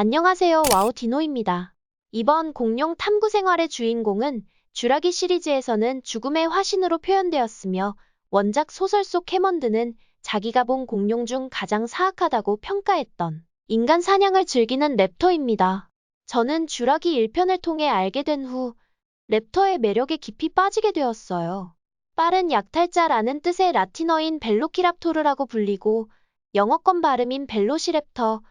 안녕하세요. 와우 디노입니다. 이번 공룡 탐구 생활의 주인공은 쥬라기 시리즈에서는 죽음의 화신으로 표현되었으며 원작 소설 속 캐먼드는 자기가 본 공룡 중 가장 사악하다고 평가했던 인간 사냥을 즐기는 랩터입니다. 저는 쥬라기 1편을 통해 알게 된 후 랩터의 매력에 깊이 빠지게 되었어요. 빠른 약탈자라는 뜻의 라틴어인 벨로키랍토르라고 불리고 영어권 발음인 벨로시랩터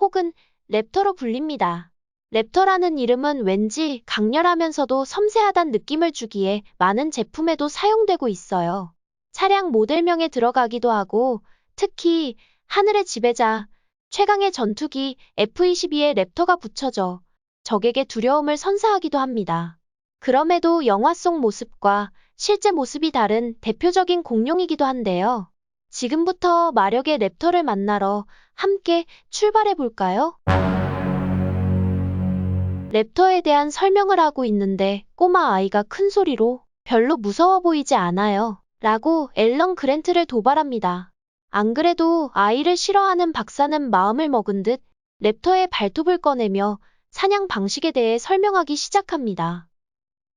혹은 랩터로 불립니다. 랩터라는 이름은 왠지 강렬하면서도 섬세하단 느낌을 주기에 많은 제품에도 사용되고 있어요. 차량 모델명에 들어가기도 하고 특히 하늘의 지배자, 최강의 전투기 F-22에 랩터가 붙여져 적에게 두려움을 선사하기도 합니다. 그럼에도 영화 속 모습과 실제 모습이 다른 대표적인 공룡이기도 한데요. 지금부터 마력의 랩터를 만나러 함께 출발해 볼까요? 랩터에 대한 설명을 하고 있는데 꼬마 아이가 큰 소리로 별로 무서워 보이지 않아요. 라고 앨런 그랜트를 도발합니다. 안 그래도 아이를 싫어하는 박사는 마음을 먹은 듯 랩터의 발톱을 꺼내며 사냥 방식에 대해 설명하기 시작합니다.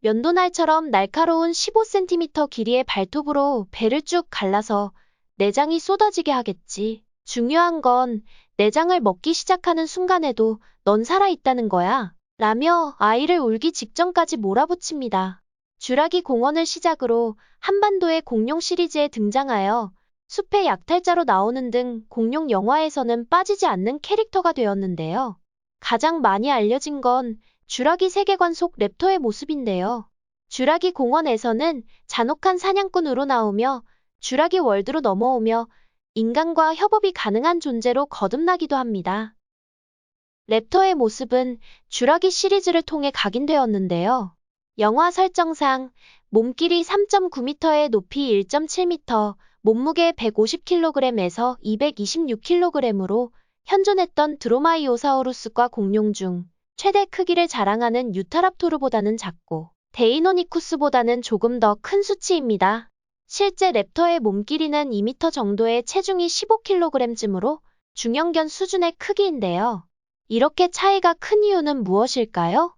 면도날처럼 날카로운 15cm 길이의 발톱으로 배를 쭉 갈라서 내장이 쏟아지게 하겠지. 중요한 건 내장을 먹기 시작하는 순간에도 넌 살아있다는 거야. 라며 아이를 울기 직전까지 몰아붙입니다. 쥬라기 공원을 시작으로 한반도의 공룡 시리즈에 등장하여 숲의 약탈자로 나오는 등 공룡 영화에서는 빠지지 않는 캐릭터가 되었는데요. 가장 많이 알려진 건 쥬라기 세계관 속 랩터의 모습인데요. 쥬라기 공원에서는 잔혹한 사냥꾼으로 나오며 쥬라기 월드로 넘어오며 인간과 협업이 가능한 존재로 거듭나기도 합니다. 랩터의 모습은 쥬라기 시리즈를 통해 각인되었는데요. 영화 설정상 몸길이 3.9m에 높이 1.7m, 몸무게 150kg에서 226kg으로 현존했던 드로마이오사우루스과 공룡 중 최대 크기를 자랑하는 유타랍토르보다는 작고 데이노니쿠스보다는 조금 더 큰 수치입니다. 실제 랩터의 몸길이는 2m 정도의 체중이 15kg쯤으로 중형견 수준의 크기인데요. 이렇게 차이가 큰 이유는 무엇일까요?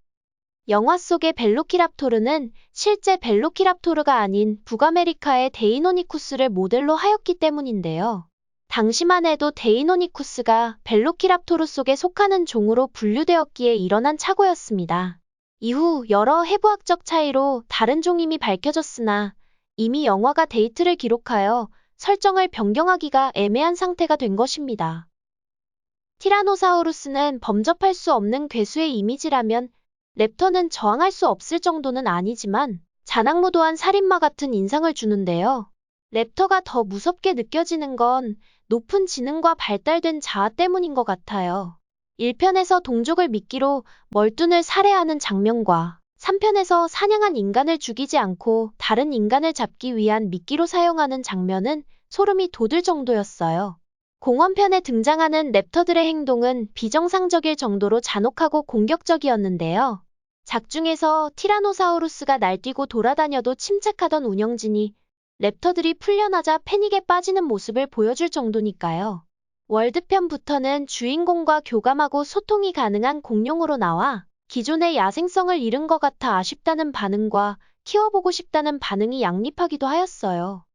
영화 속의 벨로키랍토르는 실제 벨로키랍토르가 아닌 북아메리카의 데이노니쿠스를 모델로 하였기 때문인데요. 당시만 해도 데이노니쿠스가 벨로키랍토르 속에 속하는 종으로 분류되었기에 일어난 착오였습니다. 이후 여러 해부학적 차이로 다른 종임이 밝혀졌으나 이미 영화가 데이트를 기록하여 설정을 변경하기가 애매한 상태가 된 것입니다. 티라노사우루스는 범접할 수 없는 괴수의 이미지라면 랩터는 저항할 수 없을 정도는 아니지만 자낙무도한 살인마 같은 인상을 주는데요. 랩터가 더 무섭게 느껴지는 건 높은 지능과 발달된 자아 때문인 것 같아요. 1편에서 동족을 미끼로 멀둔을 살해하는 장면과 3편에서 사냥한 인간을 죽이지 않고 다른 인간을 잡기 위한 미끼로 사용하는 장면은 소름이 돋을 정도였어요. 공원편에 등장하는 랩터들의 행동은 비정상적일 정도로 잔혹하고 공격적이었는데요. 작중에서 티라노사우루스가 날뛰고 돌아다녀도 침착하던 운영진이 랩터들이 풀려나자 패닉에 빠지는 모습을 보여줄 정도니까요. 월드편부터는 주인공과 교감하고 소통이 가능한 공룡으로 나와 기존의 야생성을 잃은 것 같아 아쉽다는 반응과 키워보고 싶다는 반응이 양립하기도 하였어요.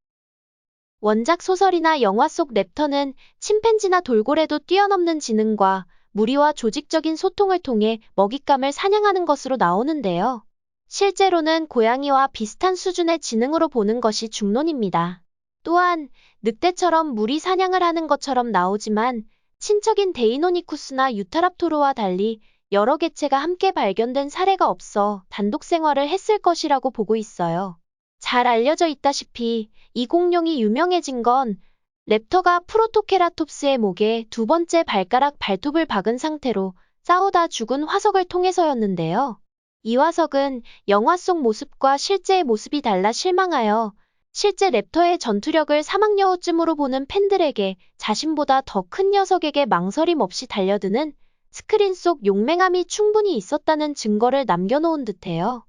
원작 소설이나 영화 속 랩터는 침팬지나 돌고래도 뛰어넘는 지능과 무리와 조직적인 소통을 통해 먹잇감을 사냥하는 것으로 나오는데요. 실제로는 고양이와 비슷한 수준의 지능으로 보는 것이 중론입니다. 또한 늑대처럼 무리 사냥을 하는 것처럼 나오지만 친척인 데이노니쿠스나 유타랍토르와 달리 여러 개체가 함께 발견된 사례가 없어 단독 생활을 했을 것이라고 보고 있어요. 잘 알려져 있다시피 이 공룡이 유명해진 건 랩터가 프로토케라톱스의 목에 두 번째 발가락 발톱을 박은 상태로 싸우다 죽은 화석을 통해서였는데요. 이 화석은 영화 속 모습과 실제의 모습이 달라 실망하여 실제 랩터의 전투력을 사막여우쯤으로 보는 팬들에게 자신보다 더 큰 녀석에게 망설임 없이 달려드는 스크린 속 용맹함이 충분히 있었다는 증거를 남겨놓은 듯해요.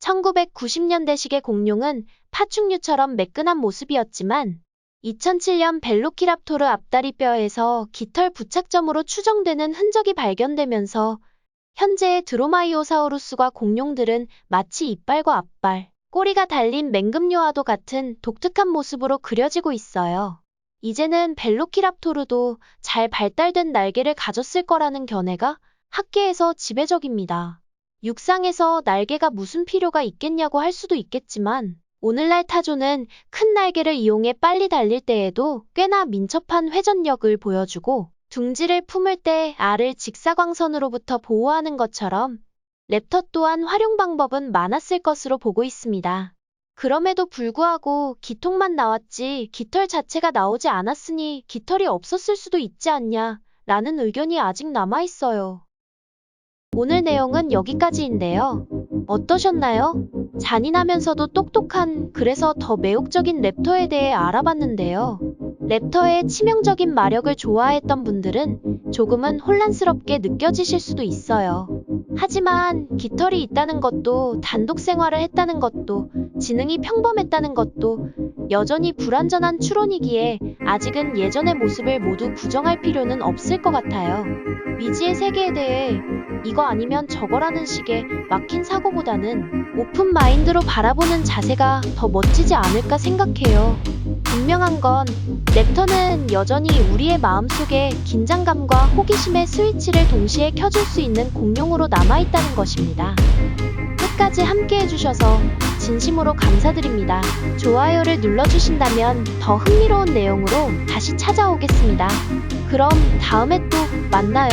1990년대식의 공룡은 파충류처럼 매끈한 모습이었지만 2007년 벨로키랍토르 앞다리 뼈에서 깃털 부착점으로 추정되는 흔적이 발견되면서 현재의 드로마이오사우루스과 공룡들은 마치 이빨과 앞발, 꼬리가 달린 맹금류와도 같은 독특한 모습으로 그려지고 있어요. 이제는 벨로키랍토르도 잘 발달된 날개를 가졌을 거라는 견해가 학계에서 지배적입니다. 육상에서 날개가 무슨 필요가 있겠냐고 할 수도 있겠지만 오늘날 타조는 큰 날개를 이용해 빨리 달릴 때에도 꽤나 민첩한 회전력을 보여주고 둥지를 품을 때 알을 직사광선으로부터 보호하는 것처럼 랩터 또한 활용 방법은 많았을 것으로 보고 있습니다. 그럼에도 불구하고 기통만 나왔지 깃털 자체가 나오지 않았으니 깃털이 없었을 수도 있지 않냐 라는 의견이 아직 남아 있어요. 오늘 내용은 여기까지인데요. 어떠셨나요? 잔인하면서도 똑똑한, 그래서 더 매혹적인 랩터에 대해 알아봤는데요. 랩터의 치명적인 마력을 좋아했던 분들은 조금은 혼란스럽게 느껴지실 수도 있어요. 하지만 깃털이 있다는 것도 단독 생활을 했다는 것도 지능이 평범했다는 것도 여전히 불완전한 추론이기에 아직은 예전의 모습을 모두 부정할 필요는 없을 것 같아요. 미지의 세계에 대해 이거 아니면 저거라는 식의 막힌 사고보다는 오픈 마인드로 바라보는 자세가 더 멋지지 않을까 생각해요. 분명한 건 랩터는 여전히 우리의 마음속에 긴장감과 호기심의 스위치를 동시에 켜줄 수 있는 공룡으로 남아있다는 것입니다. 끝까지 함께 해주셔서 진심으로 감사드립니다. 좋아요를 눌러주신다면 더 흥미로운 내용으로 다시 찾아오겠습니다. 그럼 다음에 또 만나요.